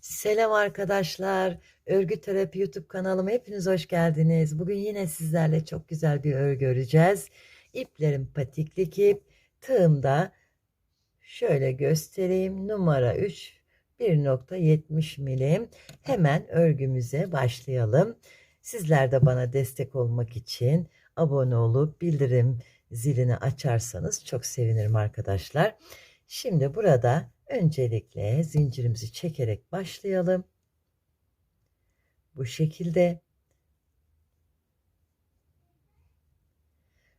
Selam arkadaşlar. Örgü Terapi YouTube kanalıma hepiniz hoş geldiniz. Bugün yine sizlerle çok güzel bir örgü öreceğiz. İplerim patiklik ip. Tığımda şöyle göstereyim. Numara 3 1.70 milim. Hemen örgümüze başlayalım. Sizler de bana destek olmak için abone olup bildirim zilini açarsanız çok sevinirim arkadaşlar. Şimdi burada öncelikle zincirimizi çekerek başlayalım. Bu şekilde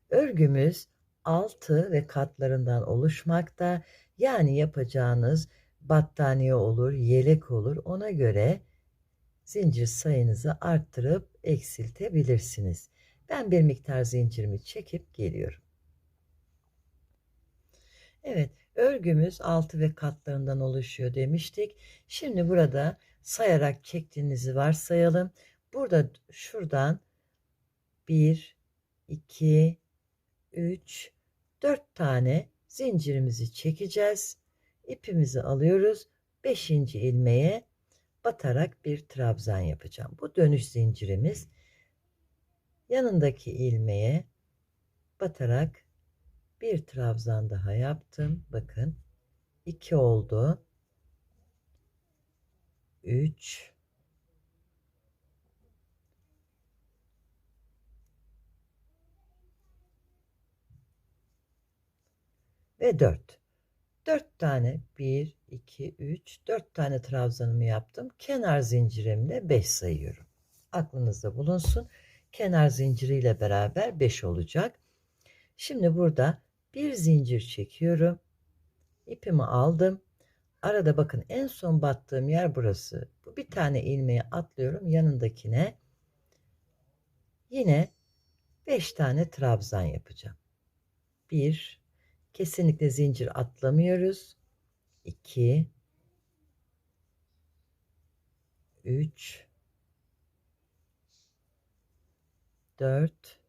örgümüz altı ve katlarından oluşmakta. Yani yapacağınız battaniye olur, yelek olur. Ona göre zincir sayınızı arttırıp eksiltebilirsiniz. Ben bir miktar zincirimi çekip geliyorum. Evet, örgümüz altı ve katlarından oluşuyor demiştik. Şimdi burada sayarak çektiğinizi varsayalım. Burada şuradan 1, 2, 3, 4 tane zincirimizi çekeceğiz. İpimizi alıyoruz. 5. ilmeğe batarak bir trabzan yapacağım. Bu dönüş zincirimiz yanındaki ilmeğe batarak bir trabzan daha yaptım. Bakın 2 oldu. 3 ve 4. 4 tane 1 2 3 4 tane trabzanımı yaptım. Kenar zincirimle 5 sayıyorum. Aklınızda bulunsun. Kenar zinciriyle beraber 5 olacak. Şimdi burada bir zincir çekiyorum. İpimi aldım. Arada bakın en son battığım yer burası. Bu bir tane ilmeği atlıyorum yanındakine. Yine 5 tane trabzan yapacağım. 1 kesinlikle zincir atlamıyoruz. 2 3 4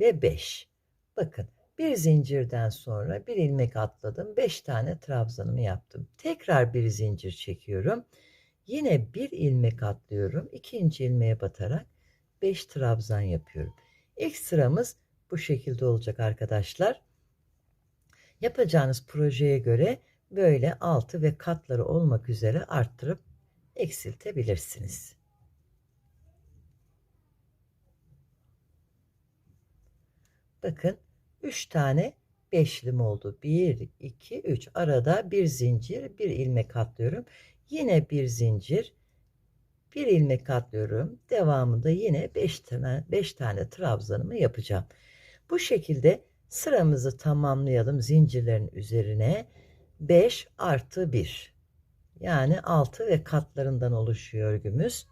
ve 5. Bakın bir zincirden sonra bir ilmek atladım. 5 tane trabzanımı yaptım. Tekrar bir zincir çekiyorum. Yine bir ilmek atlıyorum. İkinci ilmeğe batarak 5 trabzan yapıyorum. İlk sıramız bu şekilde olacak arkadaşlar. Yapacağınız projeye göre böyle altı ve katları olmak üzere arttırıp eksiltebilirsiniz. Bakın 3 tane beşlim oldu. 1, 2, 3 arada bir zincir bir ilmek atlıyorum. Yine bir zincir bir ilmek atlıyorum. Devamında yine 5 tane 5 tane trabzanımı yapacağım. Bu şekilde sıramızı tamamlayalım zincirlerin üzerine 5 artı 1 yani 6 ve katlarından oluşuyor örgümüz.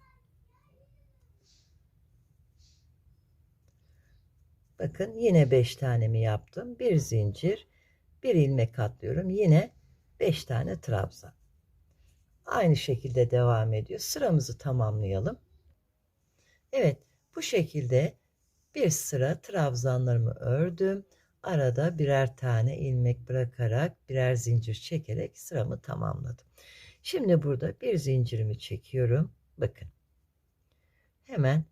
Bakın yine 5 tanemi yaptım. Bir zincir, bir ilmek atlıyorum. Yine 5 tane trabzan. Aynı şekilde devam ediyor. Sıramızı tamamlayalım. Evet, bu şekilde bir sıra trabzanlarımı ördüm. Arada birer tane ilmek bırakarak, birer zincir çekerek sıramı tamamladım. Şimdi burada bir zincirimi çekiyorum. Bakın. Hemen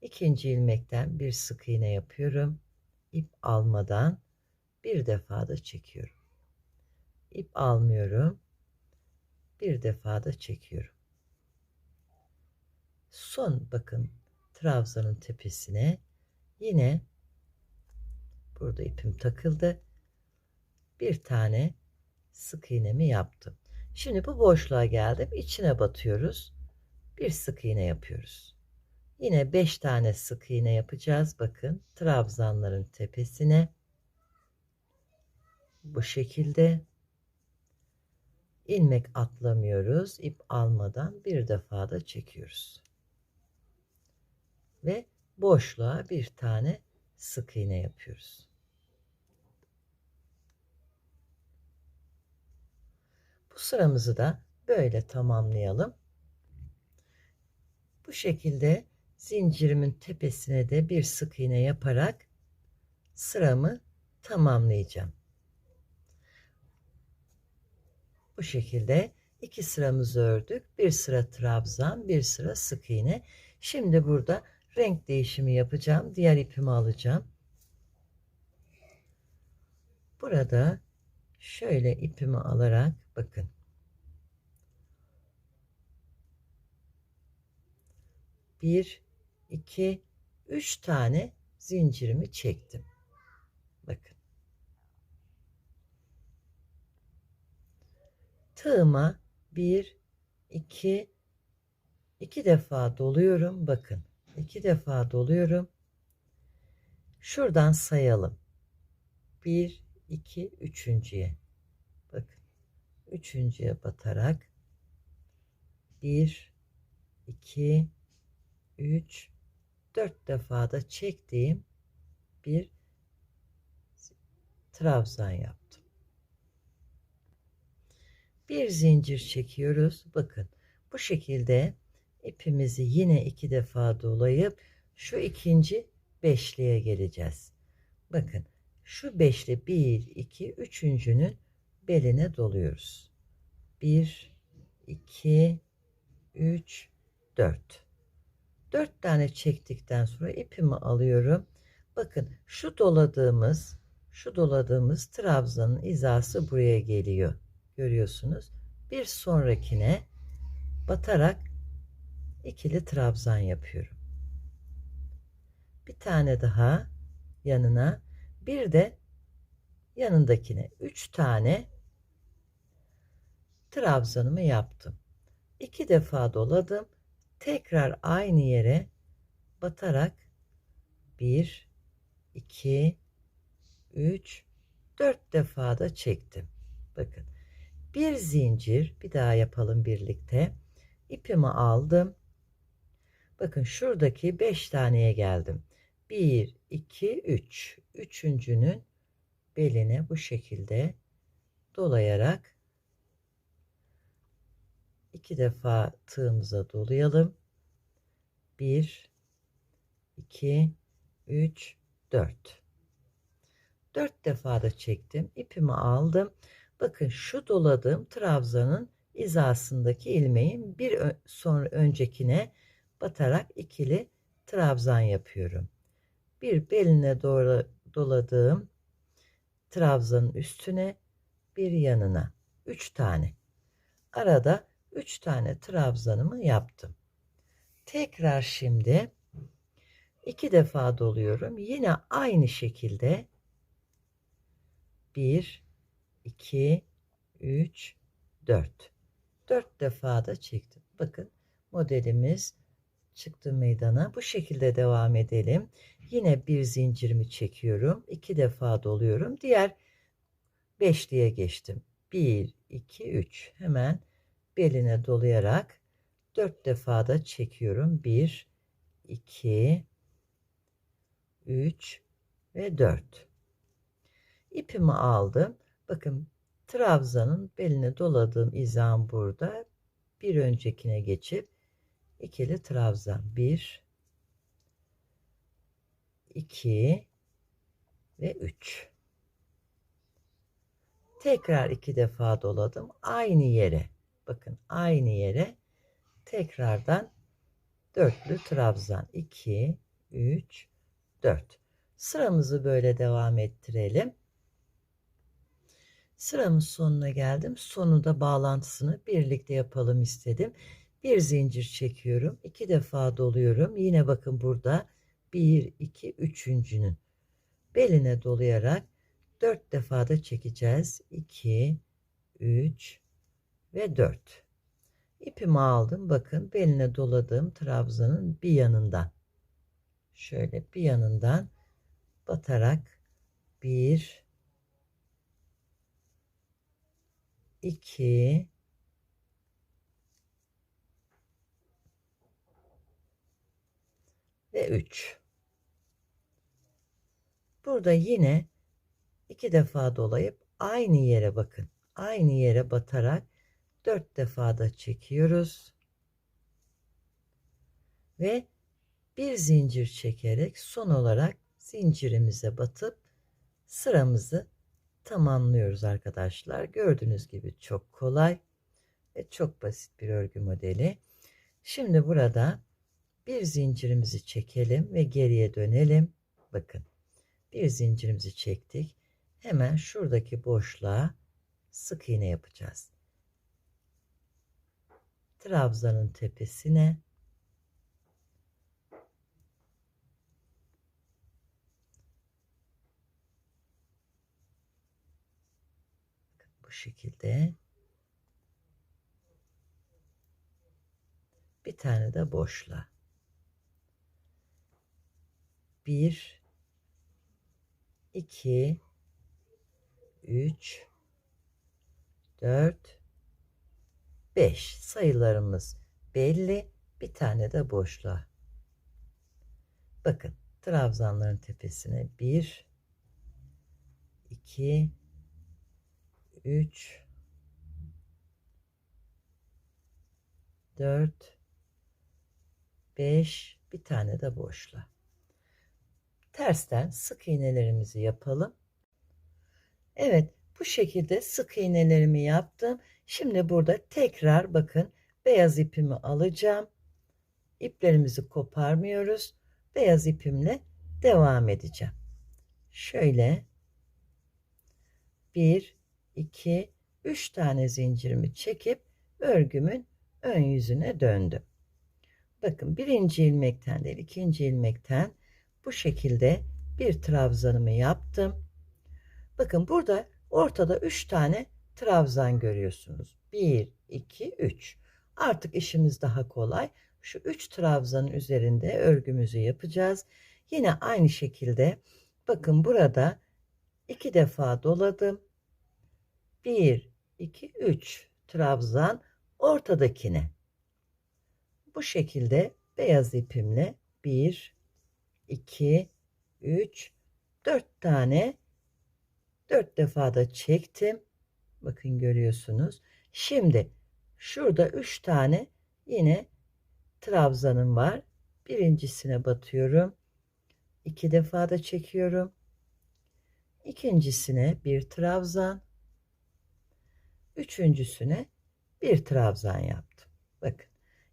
ikinci ilmekten bir sık iğne yapıyorum. İp almadan bir defa da çekiyorum. İp almıyorum. Bir defa da çekiyorum. Son bakın trabzanın tepesine yine burada ipim takıldı. Bir tane sık iğnemi yaptım. Şimdi bu boşluğa geldim. İçine batıyoruz. Bir sık iğne yapıyoruz. Yine 5 tane sık iğne yapacağız. Bakın trabzanların tepesine bu şekilde ilmek atlamıyoruz. ip almadan bir defa da çekiyoruz. Ve boşluğa bir tane sık iğne yapıyoruz. Bu sıramızı da böyle tamamlayalım. Bu şekilde zincirimin tepesine de bir sık iğne yaparak sıramı tamamlayacağım. Bu şekilde iki sıramızı ördük. Bir sıra trabzan, bir sıra sık iğne. Şimdi burada renk değişimi yapacağım. Diğer ipimi alacağım. Burada şöyle ipimi alarak bakın. Bir, iki, üç tane zincirimi çektim. Bakın. Tığıma bir, iki, iki defa doluyorum. Bakın. iki defa doluyorum. Şuradan sayalım. Bir, iki, üçüncüye. Bakın. Üçüncüye batarak bir, iki, üç, dört defa da çektiğim bir trabzan yaptım. Bir zincir çekiyoruz. Bakın bu şekilde ipimizi yine iki defa dolayıp şu ikinci beşliğe geleceğiz. Bakın şu beşli bir, iki, üçüncünün beline doluyoruz. Bir, iki, üç, dört. Dört tane çektikten sonra ipimi alıyorum. Bakın şu doladığımız şu doladığımız trabzanın izası buraya geliyor. Görüyorsunuz. Bir sonrakine batarak ikili trabzan yapıyorum. Bir tane daha yanına bir de yanındakine üç tane trabzanımı yaptım. İki defa doladım. Tekrar aynı yere batarak bir, iki, üç, dört defa da çektim. Bakın bir zincir bir daha yapalım birlikte. İpimi aldım. Bakın şuradaki beş taneye geldim. Bir, iki, üç. Üçüncünün beline bu şekilde dolayarak iki defa tığımıza dolayalım. Bir, iki, üç, dört. Dört defa da çektim. İpimi aldım. Bakın şu doladığım trabzanın izasındaki ilmeğin bir sonra öncekine batarak ikili trabzan yapıyorum. Bir beline doğru doladığım trabzanın üstüne bir yanına üç tane. Arada üç tane trabzanımı yaptım. Tekrar şimdi iki defa doluyorum. Yine aynı şekilde bir 2, 3, 4. 4 defa da çektim. Bakın modelimiz çıktı meydana. Bu şekilde devam edelim. Yine bir zincirimi çekiyorum. 2 defa doluyorum. Diğer beşliğe geçtim. 1, 2, 3. Hemen beline dolayarak 4 defa da çekiyorum. 1, 2, 3 ve 4. İpimi aldım. Bakın trabzanın beline doladığım izam burada. Bir öncekine geçip ikili trabzan. Bir, iki ve üç. Tekrar iki defa doladım. Aynı yere. Bakın aynı yere tekrardan dörtlü trabzan. 2, 3, 4. Sıramızı böyle devam ettirelim. Sıramın sonuna geldim. Sonunda bağlantısını birlikte yapalım istedim. Bir zincir çekiyorum. iki defa doluyorum. Yine bakın burada bir, iki, üçüncünün beline dolayarak dört defa da çekeceğiz. 2, 3 ve 4. İpimi aldım. Bakın beline doladığım trabzanın bir yanından. Şöyle bir yanından batarak 1 2 ve 3. Burada yine iki defa dolayıp aynı yere bakın. Aynı yere batarak dört defa da çekiyoruz. Ve bir zincir çekerek son olarak zincirimize batıp sıramızı tamamlıyoruz arkadaşlar. Gördüğünüz gibi çok kolay ve çok basit bir örgü modeli. Şimdi burada bir zincirimizi çekelim ve geriye dönelim. Bakın bir zincirimizi çektik. Hemen şuradaki boşluğa sık iğne yapacağız. Trabzanın tepesine bu şekilde bir tane de boşla. Bir, iki, üç, dört, beş sayılarımız belli. Bir tane de boşluğa. Bakın trabzanların tepesine bir, iki, üç, dört, beş, bir tane de boşla. Tersten sık iğnelerimizi yapalım. Evet, bu şekilde sık iğnelerimi yaptım. Şimdi burada tekrar bakın beyaz ipimi alacağım. İplerimizi koparmıyoruz. Beyaz ipimle devam edeceğim. Şöyle 1 2 3 tane zincirimi çekip örgümün ön yüzüne döndüm. Bakın birinci ilmekten değil ikinci ilmekten bu şekilde bir trabzanımı yaptım. Bakın burada ortada 3 tane trabzan görüyorsunuz. 1, 2, 3. Artık işimiz daha kolay. Şu 3 trabzanın üzerinde örgümüzü yapacağız. Yine aynı şekilde bakın burada 2 defa doladım. 1, 2, 3 trabzan ortadakine. Bu şekilde beyaz ipimle 1, 2, 3, 4 tane 4 defa da çektim. Bakın görüyorsunuz. Şimdi şurada 3 tane yine trabzanım var. Birincisine batıyorum. 2 defa da çekiyorum. İkincisine bir trabzan. Üçüncüsüne bir trabzan yaptım. Bakın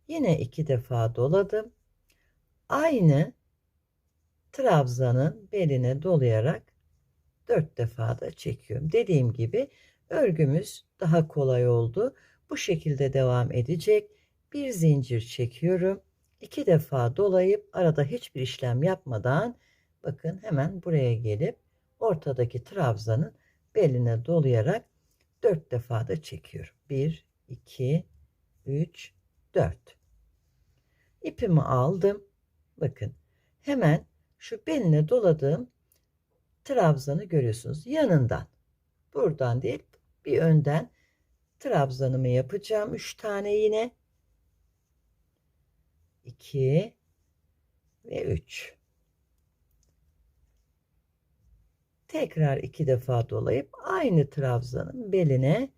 yine iki defa doladım. Aynı trabzanın beline dolayarak dört defa da çekiyorum. Dediğim gibi örgümüz daha kolay oldu. Bu şekilde devam edecek. Bir zincir çekiyorum. iki defa dolayıp arada hiçbir işlem yapmadan bakın hemen buraya gelip ortadaki trabzanın beline dolayarak dört defa da çekiyorum. 1, 2, 3, 4. İpimi aldım. Bakın hemen şu beline doladığım trabzanı görüyorsunuz. Yanından buradan değil bir önden trabzanımı yapacağım. 3 tane yine 2 ve 3. Tekrar iki defa dolayıp aynı trabzanın beline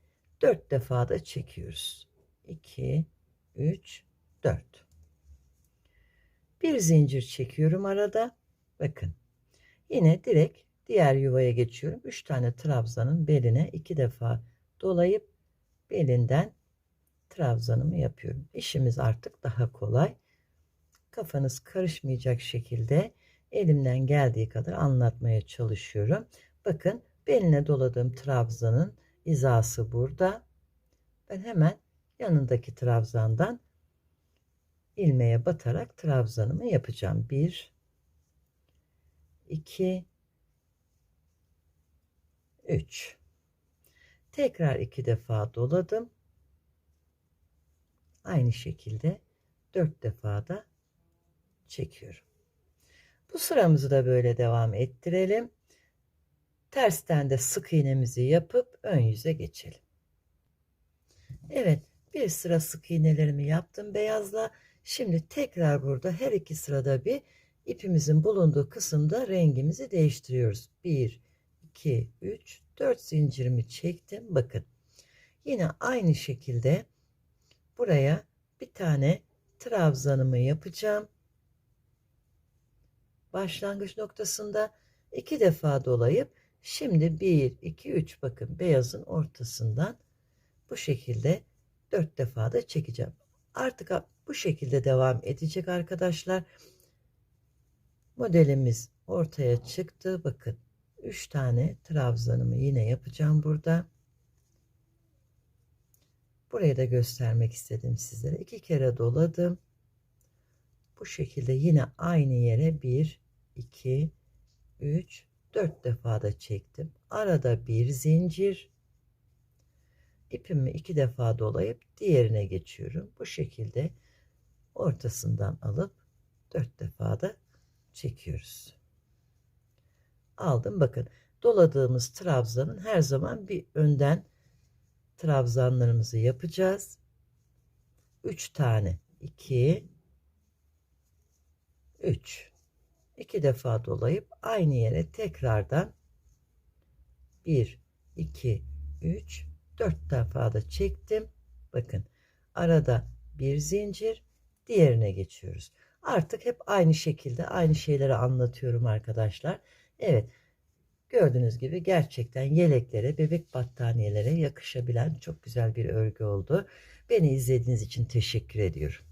dört defa da çekiyoruz. 2, 3, 4. Bir zincir çekiyorum arada. Bakın. Yine direkt diğer yuvaya geçiyorum. 3 tane trabzanın beline iki defa dolayıp belinden trabzanımı yapıyorum. İşimiz artık daha kolay. Kafanız karışmayacak şekilde elimden geldiği kadar anlatmaya çalışıyorum. Bakın beline doladığım trabzanın izası burada. Ben hemen yanındaki trabzandan ilmeğe batarak trabzanımı yapacağım. 1 2 3 Tekrar iki defa doladım. Aynı şekilde dört defa da çekiyorum. Bu sıramızı da böyle devam ettirelim. Tersten de sık iğnemizi yapıp ön yüze geçelim. Evet bir sıra sık iğnelerimi yaptım beyazla. Şimdi tekrar burada her iki sırada bir ipimizin bulunduğu kısımda rengimizi değiştiriyoruz. 1, 2, 3, 4 zincirimi çektim. Bakın yine aynı şekilde buraya bir tane trabzanımı yapacağım başlangıç noktasında iki defa dolayıp Şimdi 1, 2, 3 bakın beyazın ortasından bu şekilde 4 defa da çekeceğim. Artık bu şekilde devam edecek arkadaşlar. Modelimiz ortaya çıktı. Bakın 3 tane trabzanımı yine yapacağım burada. Burayı da göstermek istedim sizlere. İki kere doladım. Bu şekilde yine aynı yere 1, 2, 3, 4 defa da çektim. Arada bir zincir. İpimi iki defa dolayıp diğerine geçiyorum. Bu şekilde ortasından alıp 4 defa da çekiyoruz. Aldım bakın doladığımız trabzanın her zaman bir önden trabzanlarımızı yapacağız. 3 tane 2 3 2 defa dolayıp aynı yere tekrardan 1 2 3 4 defa da çektim. Bakın arada bir zincir diğerine geçiyoruz. Artık hep aynı şekilde aynı şeyleri anlatıyorum arkadaşlar. Evet gördüğünüz gibi gerçekten yeleklere bebek battaniyelere yakışabilen çok güzel bir örgü oldu. Beni izlediğiniz için teşekkür ediyorum.